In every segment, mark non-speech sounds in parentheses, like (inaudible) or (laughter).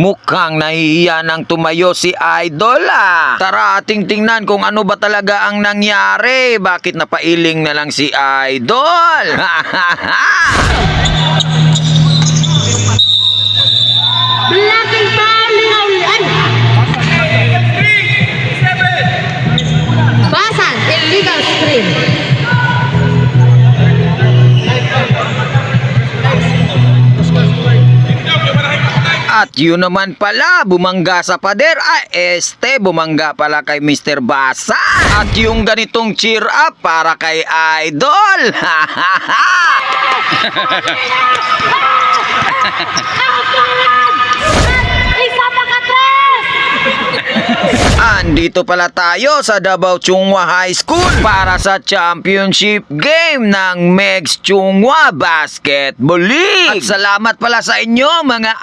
Mukhang nahihiya ng tumayo si Idol ah. Tara ating tingnan kung ano ba talaga ang nangyari. Bakit napailing na lang si Idol? Ay! Basan, illegal screen. At yun naman pala, bumangga sa pader. Ah, este, bumangga pala kay Mr. Basa. At yung ganitong cheer up para kay Idol. (laughs) Isa Andito pala tayo sa Davao Chungwa High School para sa championship game ng Megs Chungwa Basketball League. At salamat pala sa inyo mga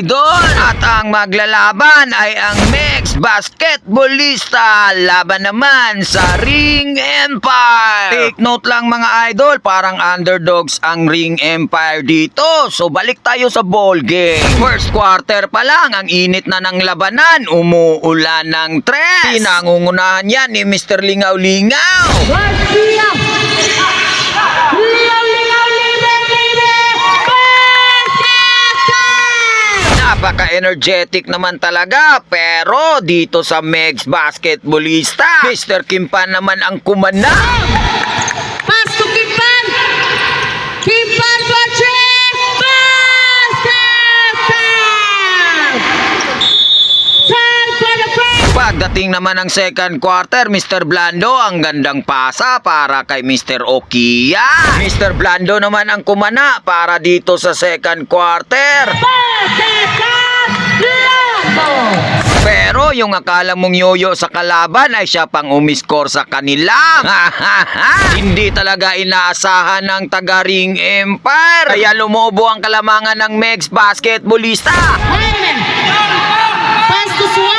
idol. At ang maglalaban ay ang Megs Basketballista. Laban naman sa Ring Empire. Take note lang mga idol, parang underdogs ang Ring Empire dito. So balik tayo sa ball game. First quarter pa lang, ang init na ng labanan. Umuulan ng tres. Pinangungunahan yan ni Mr. Lingaw Lingaw. Garcia! Lingaw, lingaw, libre, libre! Napaka-energetic naman talaga. Pero dito sa Megs Basketballista, Mr. Kimpan naman ang kumana. Pass to Kimpan! Kimpan for three! Basket! Time for the break! Pagdating naman ng second quarter, Mr. Blando ang gandang pasa para kay Mr. Okia. Mr. Blando naman ang kumana para dito sa second quarter. Pero yung akala mong yoyo sa kalaban ay siya pang umiskor sa kanila. (laughs) Hindi talaga inaasahan ng taga-ring empire. Kaya lumobo ang kalamangan ng Megs basketballista. Hyman! Pass to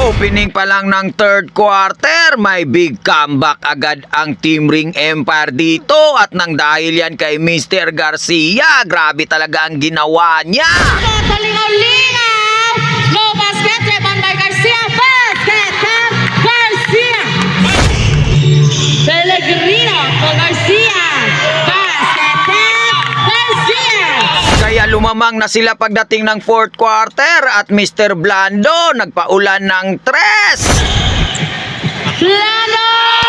Opening pa lang ng third quarter, may big comeback agad ang Team Ring Empire dito at nang dahil yan kay Mr. Garcia, grabe talaga ang ginawa niya. Lingaw-lingaw! Kaya lumamang na sila pagdating ng fourth quarter at Mr. Blando nagpaulan ng tres. Plano!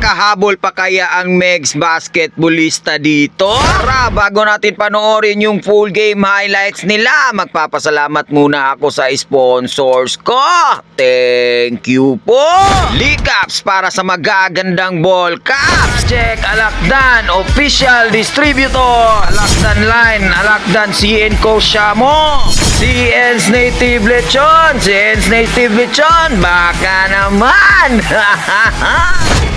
Makakahabol pa kaya ang Megs basketballista dito? Tara, bago natin panoorin yung full game highlights nila, magpapasalamat muna ako sa sponsors ko. Thank you po! Likaps para sa magagandang ball caps. Check Alakdan, official distributor. Alakdan Line, Alakdan CN Co. Shamo. CN's Native Lechon, CN's Native Lechon, baka naman! No (laughs)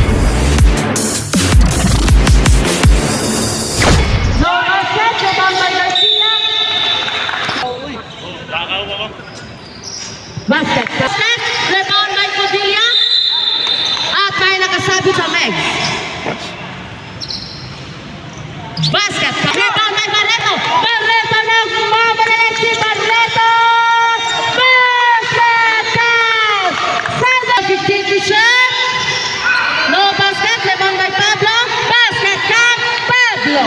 Basket. Basket, rebound by Padilla. At may nakasabi sa Meg. Basket. Rebound by Barreto. Barreto na kumabalik si Barreto. Basket count. Sandra 15 to shot. No basket, rebound by Pablo. Basket count, Pablo.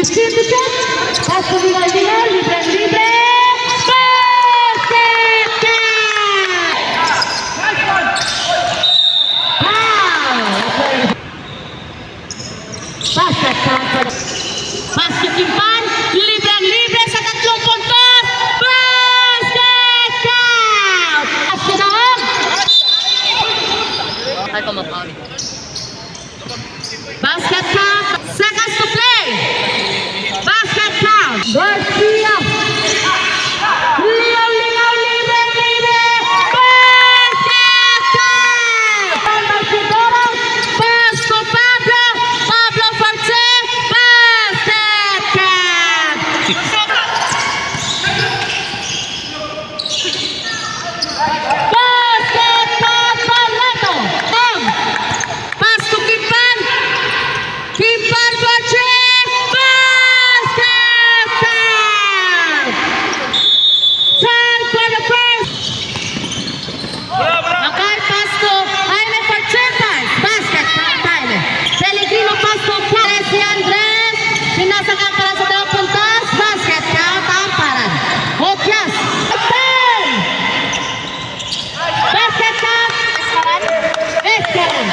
15 to shot. Pass to Ronaldinho, libre,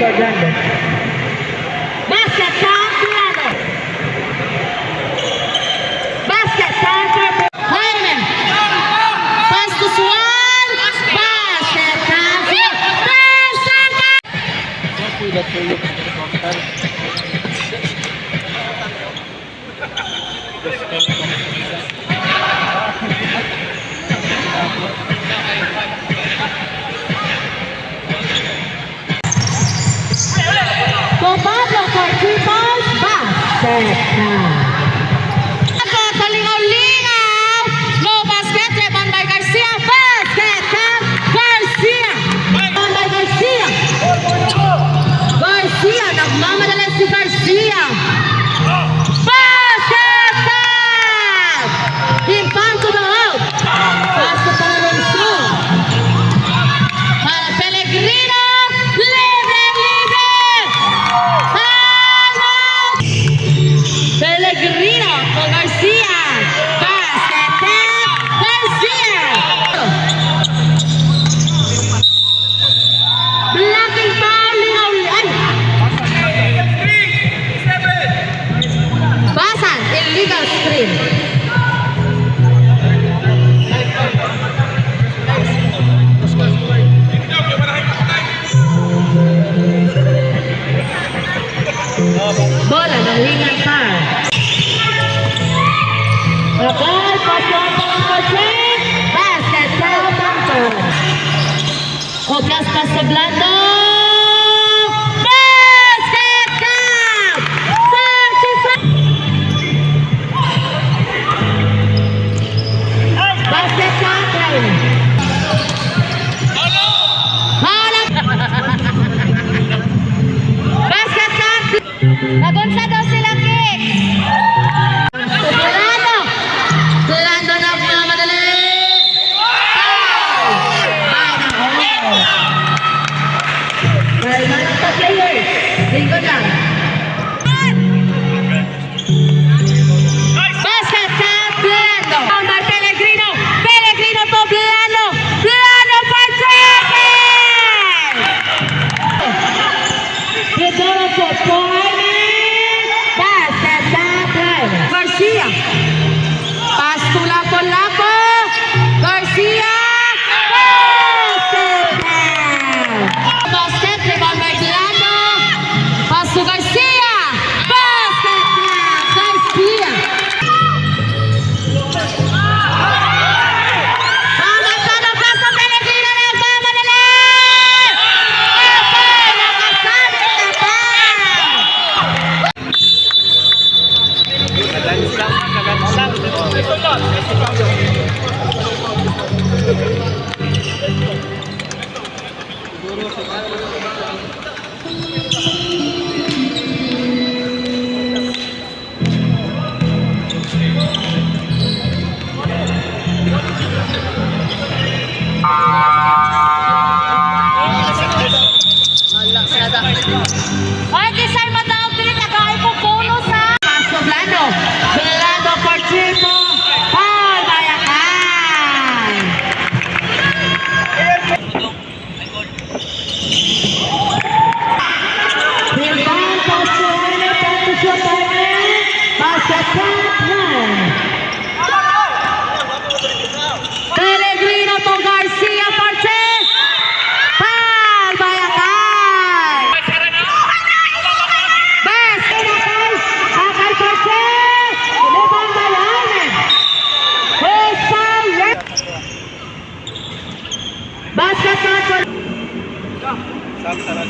propaganda. Yes, Casablanca. Oye, sal matao, tiene que acabar con bonos, ¿sabes? Paso plano, velando por Chimo, por Bayacán. Bilbao, paso bueno, paso bueno, paso bueno, paso bueno.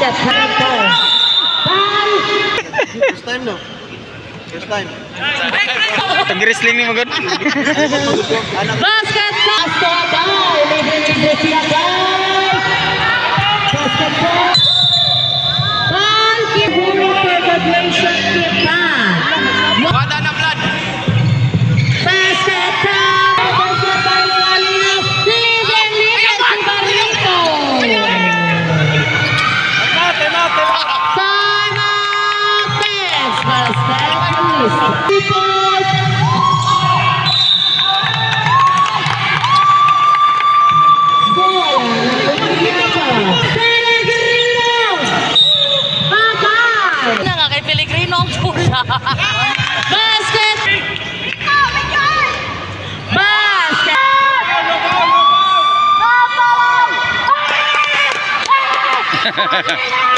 Yes, hanap ko. First time no? First time. Pag-wrestling ni Magod. Basket! Basket! Oh my God! Basket! Go, go, go, go!